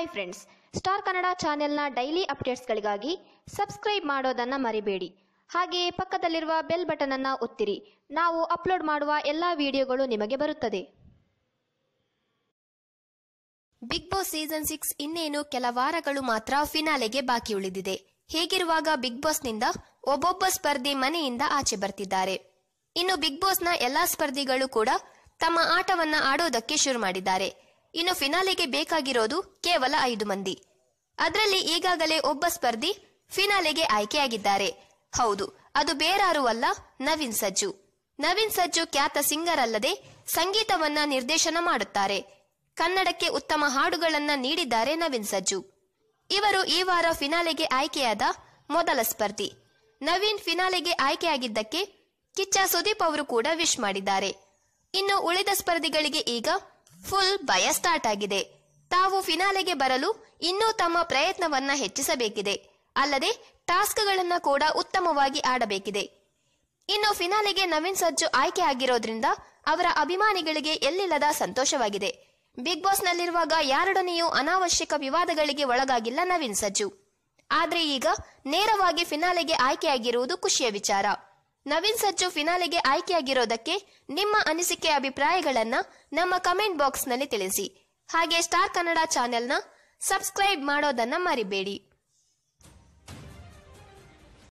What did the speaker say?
Hi friends star Kannada ಚಾನೆಲ್ನ daily ಅಪ್ಡೇಟ್ಸ್ಗಳಿಗಾಗಿ subscribe ಮಾಡೋದನ್ನ ಮರಿಬೇಡಿ. ಹಾಗೆಯೇ ಪಕ್ಕದಲ್ಲಿರುವ ಬೆಲ್ ಬಟನ್ ಅನ್ನ ಒತ್ತಿರಿ. ನಾವು ಅಪ್ಲೋಡ್ ಮಾಡುವ ಎಲ್ಲ ವಿಡಿಯೋಗಳು ನಿಮಗೆ ಬರುತ್ತದೆ. ಬಿಗ್ ಬಾಸ್ ಸೀಸನ್ ಸಿಕ್ಸ್ ಇನ್ನೇನು ಕೆಲ ವಾರಗಳು ಮಾತ್ರ ಫಿನಾಲೆಗೆ ಬಾಕಿ ಉಳಿದಿದೆ. ಹೀಗಿರುವಾಗ ಬಿಗ್ ಬಾಸ್ನಿಂದ ಒಬ್ಬೊಬ್ಬ ಸ್ಪರ್ಧಿ ಮನೆಯಿಂದ ಆಚೆ ಬರ್ತಿದ್ದಾರೆ. ಇನ್ನು ಬಿಗ್ ಬಾಸ್ನ ಎಲ್ಲಾ ಸ್ಪರ್ಧಿಗಳು ಕೂಡ ತಮ್ಮ ಆಟವನ್ನ ಆಡೋದಕ್ಕೆ ಶುರು ಮಾಡಿದ್ದಾರೆ. ಇನ್ನು ಫಿನಾಲೆಗೆ ಬೇಕಾಗಿರೋದು ಕೇವಲ ಐದು ಮಂದಿ. ಅದರಲ್ಲಿ ಈಗಾಗಲೇ ಒಬ್ಬ ಸ್ಪರ್ಧಿ ಫಿನಾಲೆಗೆ ಆಯ್ಕೆಯಾಗಿದ್ದಾರೆ. ಹೌದು, ಅದು ಬೇರಾರೂ ಅಲ್ಲ, ನವೀನ್ ಸಜ್ಜು. ನವೀನ್ ಸಜ್ಜು ಖ್ಯಾತ ಸಿಂಗರ್ ಅಲ್ಲದೆ ಸಂಗೀತವನ್ನ ನಿರ್ದೇಶನ ಮಾಡುತ್ತಾರೆ. ಕನ್ನಡಕ್ಕೆ ಉತ್ತಮ ಹಾಡುಗಳನ್ನ ನೀಡಿದ್ದಾರೆ ನವೀನ್ ಸಜ್ಜು. ಇವರು ಈ ವಾರ ಫಿನಾಲೆಗೆ ಆಯ್ಕೆಯಾದ ಮೊದಲ ಸ್ಪರ್ಧಿ. ನವೀನ್ ಫಿನಾಲೆಗೆ ಆಯ್ಕೆಯಾಗಿದ್ದಕ್ಕೆ ಕಿಚ್ಚ ಸುದೀಪ್ ಅವರು ಕೂಡ ವಿಶ್ ಮಾಡಿದ್ದಾರೆ. ಇನ್ನು ಉಳಿದ ಸ್ಪರ್ಧಿಗಳಿಗೆ ಈಗ ಫುಲ್ ಭಯ ಸ್ಟಾರ್ಟ್ ಆಗಿದೆ. ತಾವು ಫಿನಾಲೆಗೆ ಬರಲು ಇನ್ನೂ ತಮ್ಮ ಪ್ರಯತ್ನವನ್ನ ಹೆಚ್ಚಿಸಬೇಕಿದೆ. ಅಲ್ಲದೆ ಟಾಸ್ಕ್ಗಳನ್ನ ಕೂಡ ಉತ್ತಮವಾಗಿ ಆಡಬೇಕಿದೆ. ಇನ್ನು ಫಿನಾಲೆಗೆ ನವೀನ್ ಸಜ್ಜು ಆಯ್ಕೆ ಆಗಿರೋದ್ರಿಂದ ಅವರ ಅಭಿಮಾನಿಗಳಿಗೆ ಎಲ್ಲಿಲ್ಲದ ಸಂತೋಷವಾಗಿದೆ. ಬಿಗ್ ಬಾಸ್ ನಲ್ಲಿರುವಾಗ ಯಾರೊಡನೆಯೂ ಅನಾವಶ್ಯಕ ವಿವಾದಗಳಿಗೆ ಒಳಗಾಗಿಲ್ಲ ನವೀನ್ ಸಜ್ಜು. ಆದ್ರೆ ಈಗ ನೇರವಾಗಿ ಫಿನಾಲೆಗೆ ಆಯ್ಕೆಯಾಗಿರುವುದು ಖುಷಿಯ ವಿಚಾರ. ನವೀನ್ ಸಜ್ಜು ಫಿನಾಲೆಗೆ ಆಯ್ಕೆಯಾಗಿರೋದಕ್ಕೆ ನಿಮ್ಮ ಅನಿಸಿಕೆ ಅಭಿಪ್ರಾಯಗಳನ್ನ ನಮ್ಮ ಕಮೆಂಟ್ ಬಾಕ್ಸ್ನಲ್ಲಿ ತಿಳಿಸಿ. ಹಾಗೆ ಸ್ಟಾರ್ ಕನ್ನಡ ಚಾನೆಲ್ನ ಸಬ್ಸ್ಕ್ರೈಬ್ ಮಾಡೋದನ್ನ ಮರಿಬೇಡಿ.